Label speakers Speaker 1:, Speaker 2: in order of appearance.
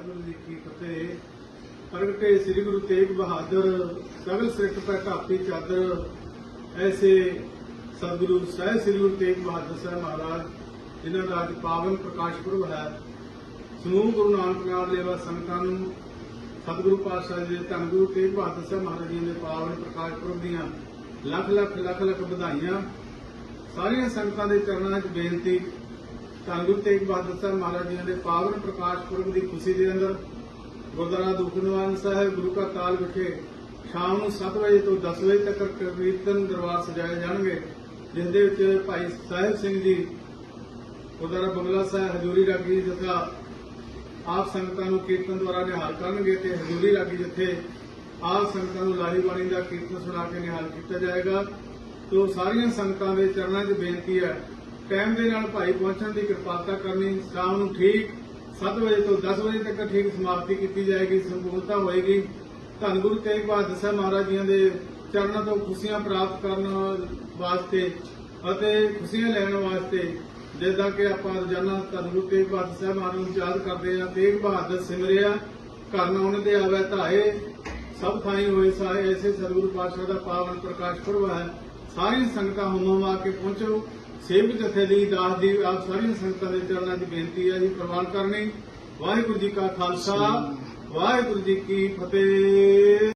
Speaker 1: ਵਾਹਿਗੁਰੂ ਜੀ ਕੀ ਫਤਿਹ। ਪ੍ਰਗਟੇ ਸ੍ਰੀ ਗੁਰੂ ਤੇਗ ਬਹਾਦਰ ਸਗਲ ਸਿੱਖ ਪੈ ਢਾਪੀ ਚਾਦਰ। ਐਸੇ ਸਤਿਗੁਰੂ ਸਾਹਿਬ ਸ੍ਰੀ ਗੁਰੂ ਤੇਗ ਬਹਾਦਰ ਸਾਹਿਬ ਮਹਾਰਾਜ, ਜਿਨ੍ਹਾਂ ਦਾ ਅੱਜ ਪਾਵਨ ਪ੍ਰਕਾਸ਼ ਪੁਰਬ ਹੈ। ਸਮੂਹ ਗੁਰੂ ਨਾਨਕ ਨਾਮ ਲੇਵਾ ਸੰਗਤਾਂ ਨੂੰ ਸਤਿਗੁਰੂ ਪਾਤਸ਼ਾਹ ਜੀ ਦੇ ਧੰਨ ਗੁਰੂ ਤੇਗ ਬਹਾਦਰ ਸਾਹਿਬ ਮਹਾਰਾਜ ਜੀ ਦੇ ਪਾਵਨ ਪ੍ਰਕਾਸ਼ ਪੁਰਬ ਦੀਆਂ ਲੱਖ ਲੱਖ ਲੱਖ ਲੱਖ ਵਧਾਈਆਂ। ਸਾਰੀਆਂ ਸੰਗਤਾਂ ਦੇ ਚਰਨਾਂ 'ਚ ਬੇਨਤੀ ਧੰਨ ਗੁਰੂ ਤੇਗ ਬਹਾਦਰ ਸਾਹਿਬ ਮਹਾਰਾਜ ਜੀ ਦੇ ਪਾਵਨ ਪ੍ਰਕਾਸ਼ ਪੁਰਬ ਦੀ ਖੁਸ਼ੀ ਦੇ ਅੰਦਰ ਗੁਰਦੁਆਰਾ ਦੁਖਨਿਵਾਰਨ ਸਾਹਿਬ ਗੁਰੂ ਕਾ ਤਾਲ ਵਿਖੇ ਸ਼ਾਮ ਨੂੰ 7 ਵਜੇ ਤੋਂ 10 ਵਜੇ ਤੱਕ ਕੀਰਤਨ ਦਰਬਾਰ ਸਜਾਏ ਜਾਣਗੇ, ਜਿਸ ਦੇ ਵਿੱਚ ਭਾਈ ਸਾਹਿਬ ਸਿੰਘ ਜੀ, ਗੁਰਦੁਆਰਾ ਬੰਗਲਾ ਸਾਹਿਬ ਹਜੂਰੀ ਰਾਗੀ ਜਥਾ ਆਪ ਸੰਗਤਾਂ ਨੂੰ ਕੀਰਤਨ ਦੁਆਰਾ ਨਿਹਾਲ ਕਰਨਗੇ ਤੇ ਹਜੂਰੀ ਰਾਗੀ ਜਿੱਥੇ ਆਪ ਸੰਗਤਾਂ ਨੂੰ ਲਾਲੀ ਬਾਣੀ ਦਾ ਕੀਰਤਨ ਸੁਣਾ ਕੇ ਨਿਹਾਲ ਕੀਤਾ ਜਾਏਗਾ। ਤੋ ਸਾਰੀਆਂ ਸੰਗਤਾਂ ਦੇ ਚਰਨਾਂ 'ਚ ਬੇਨਤੀ ਹੈ ਟਾਈਮ ਦੇ ਨਾਲ ਭਾਈ ਪਹੁੰਚਣ ਦੀ ਕਿਰਪਾਲਤਾ ਕਰਨੀ, ਸ਼ਾਮ ਨੂੰ ਠੀਕ 7 ਵਜੇ ਤੋਂ 10 ਵਜੇ ਤੱਕ ਠੀਕ ਸਮਾਪਤੀ ਕੀਤੀ ਜਾਏਗੀ, ਸੰਪੂਰਨਤਾ ਹੋਏਗੀ। ਧੰਨ ਗੁਰੂ ਤੇਗ ਬਹਾਦਰ ਸਾਹਿਬ ਮਹਾਰਾਜ ਜੀ ਦੇ ਚਰਨਾਂ ਤੋਂ ਖੁਸ਼ੀਆਂ ਪ੍ਰਾਪਤ ਕਰਨ ਵਾਸਤੇ ਅਤੇ ਖੁਸ਼ੀਆਂ ਲੈਣ ਵਾਸਤੇ ਜਿੱਦਾਂ ਕਿ ਆਪਾਂ ਰੋਜ਼ਾਨਾ ਧੰਨ ਗੁਰੂ ਤੇਗ ਬਹਾਦਰ ਸਾਹਿਬ ਮਹਾਰਾਜ ਨੂੰ ਯਾਦ ਕਰਦੇ ਆ ਤੇਗ ਬਹਾਦਰ ਸਿਮਰਿਆ, ਘਰ ਨਾ ਉਹਨਾਂ ਦੇ ਆਵੇ ਧਾਏ, ਸਭ ਥਾਈ ਹੋਏ ਸਾਏ ਐਸੇ ਸਤਿਗੁਰੂ ਪਾਤਸ਼ਾਹ ਦਾ ਪਾਵਨ ਪ੍ਰਕਾਸ਼ ਪੁਰਬ ਹੈ। ਸਾਰੀਆਂ ਸੰਗਤਾਂ ਹੁਮਮ ਆ ਕੇ ਪਹੁੰਚੋ। ਸੇਵਕ ਜਥੇ ਦੀ ਦਾਸ ਦੀ ਆਪ ਸਾਰੀਆਂ ਸੰਗਤਾਂ ਦੇ ਚਰਨਾਂ 'ਚ ਬੇਨਤੀ ਹੈ ਜੀ ਪ੍ਰਵਾਨ ਕਰਨੀ। ਵਾਹਿਗੁਰੂ ਜੀ ਕਾ ਖਾਲਸਾ ਵਾਹਿਗੁਰੂ ਜੀ ਕੀ ਫਤਿਹ।